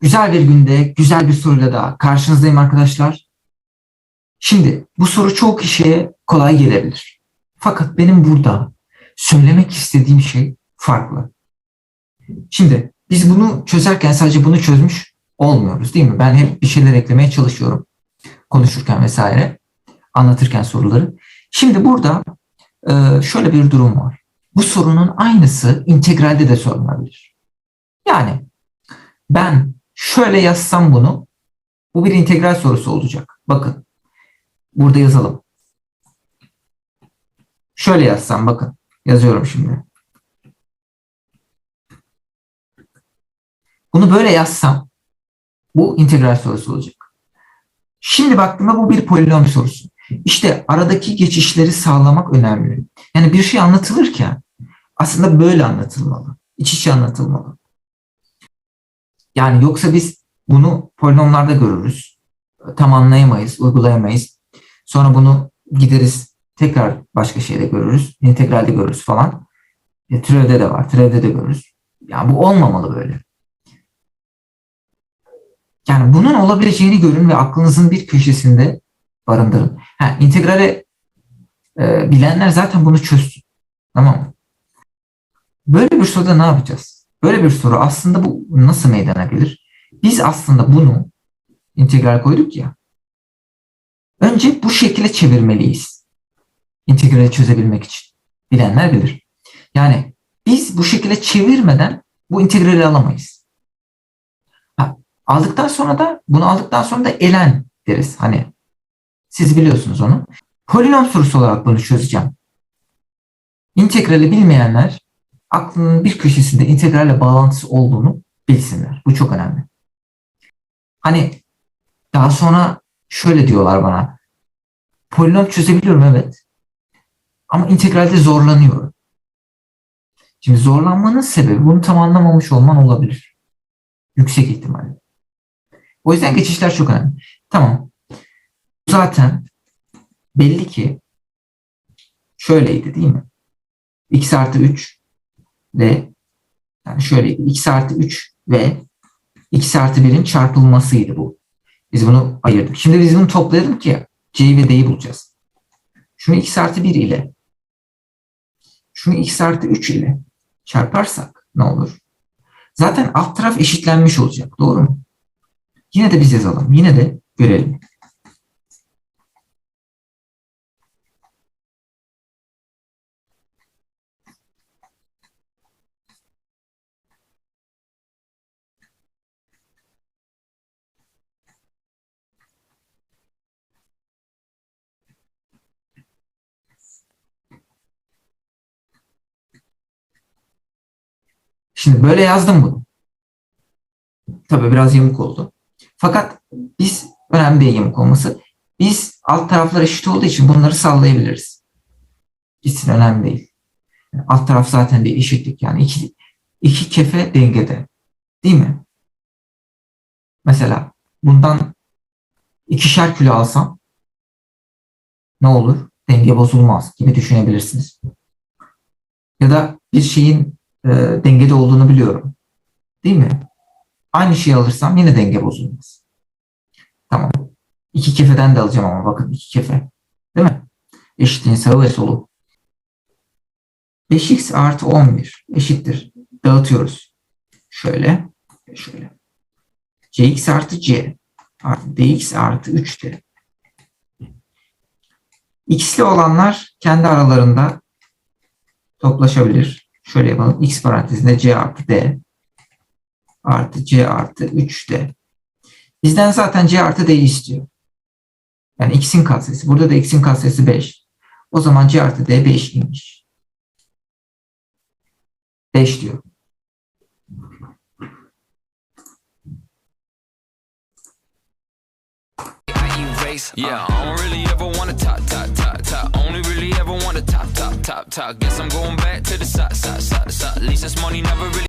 Güzel bir günde, güzel bir soruyla daha karşınızdayım arkadaşlar. Şimdi bu soru çoğu kişiye kolay gelebilir. Fakat benim burada söylemek istediğim şey farklı. Şimdi biz bunu çözerken sadece bunu çözmüş olmuyoruz değil mi? Ben hep bir şeyler eklemeye çalışıyorum. Konuşurken vesaire, anlatırken soruları. Şimdi burada e, şöyle bir durum var. Bu sorunun aynısı integralde de sorulabilir. Yani ben şöyle yazsam bunu, bu bir integral sorusu olacak. Bakın, burada yazalım. Şöyle yazsam, bakın, yazıyorum şimdi. Bunu böyle yazsam, bu integral sorusu olacak. Şimdi baktığımda bu bir polinom sorusu. İşte aradaki geçişleri sağlamak önemli. Yani bir şey anlatılırken aslında böyle anlatılmalı. İç içe anlatılmalı. Yani yoksa biz bunu polinomlarda görürüz. Tam anlayamayız, uygulayamayız. Sonra bunu gideriz tekrar başka şeyde görürüz. İntegralde görürüz falan. E, türevde de var, türevde de görürüz. Yani bu olmamalı böyle. Yani bunun olabileceğini görün ve aklınızın bir köşesinde barındırın. Ha, integrale e, bilenler zaten bunu çözdü. Tamam mı? Böyle bir soruda ne yapacağız? Böyle bir soru aslında bu nasıl meydana gelir? Biz aslında bunu integral koyduk ya. Önce bu şekilde çevirmeliyiz. İntegrali çözebilmek için. Bilenler bilir. Yani biz bu şekilde çevirmeden bu integrali alamayız. Ha, aldıktan sonra da bunu aldıktan sonra da elen deriz. Hani siz biliyorsunuz onu. Polinom sorusu olarak bunu çözeceğim. İntegrali bilmeyenler aklının bir köşesinde integralle bağlantısı olduğunu bilsinler. Bu çok önemli. Hani daha sonra şöyle diyorlar bana. Polinom çözebiliyorum evet. Ama integralde zorlanıyorum. Şimdi zorlanmanın sebebi bunu tam anlamamış olman olabilir. Yüksek ihtimalle. O yüzden geçişler çok önemli. Tamam. Zaten belli ki şöyleydi değil mi? x artı 3 ve yani şöyleydi. x artı 3 ve x artı 1'in çarpılmasıydı bu. Biz bunu ayırdık. Şimdi biz bunu toplayalım ki c'yi ve d'yi bulacağız. Şunu x artı 1 ile şunu x artı 3 ile çarparsak ne olur? Zaten alt taraf eşitlenmiş olacak. Doğru mu? Yine de biz yazalım. Yine de görelim. Şimdi böyle yazdım bunu. Tabii biraz yamuk oldu. Fakat biz önemli değil yamuk olması. Biz alt taraflar eşit olduğu için bunları sallayabiliriz. Gitsin önemli değil. Yani alt taraf zaten bir eşitlik yani iki, iki kefe dengede. Değil mi? Mesela bundan ikişer kilo alsam ne olur? Denge bozulmaz gibi düşünebilirsiniz. Ya da bir şeyin e, dengede olduğunu biliyorum. Değil mi? Aynı şeyi alırsam yine denge bozulmaz. Tamam. İki kefeden de alacağım ama bakın iki kefe. Değil mi? Eşitliğin sağı ve solu. 5x artı 11 eşittir. Dağıtıyoruz. Şöyle. Şöyle. cx artı c artı dx artı 3'te. x'li olanlar kendi aralarında toplaşabilir. Şöyle yapalım. x parantezinde c artı d artı c artı 3d. Bizden zaten c artı d'yi istiyor. Yani x'in katsayısı. Burada da x'in katsayısı 5. O zaman c artı d 5 imiş. 5 diyor. Yeah, I don't really ever wanna top, top, top, top. Only really ever wanna top, top, top, top. Guess I'm going back to the side, side, side, side. At least this money never really.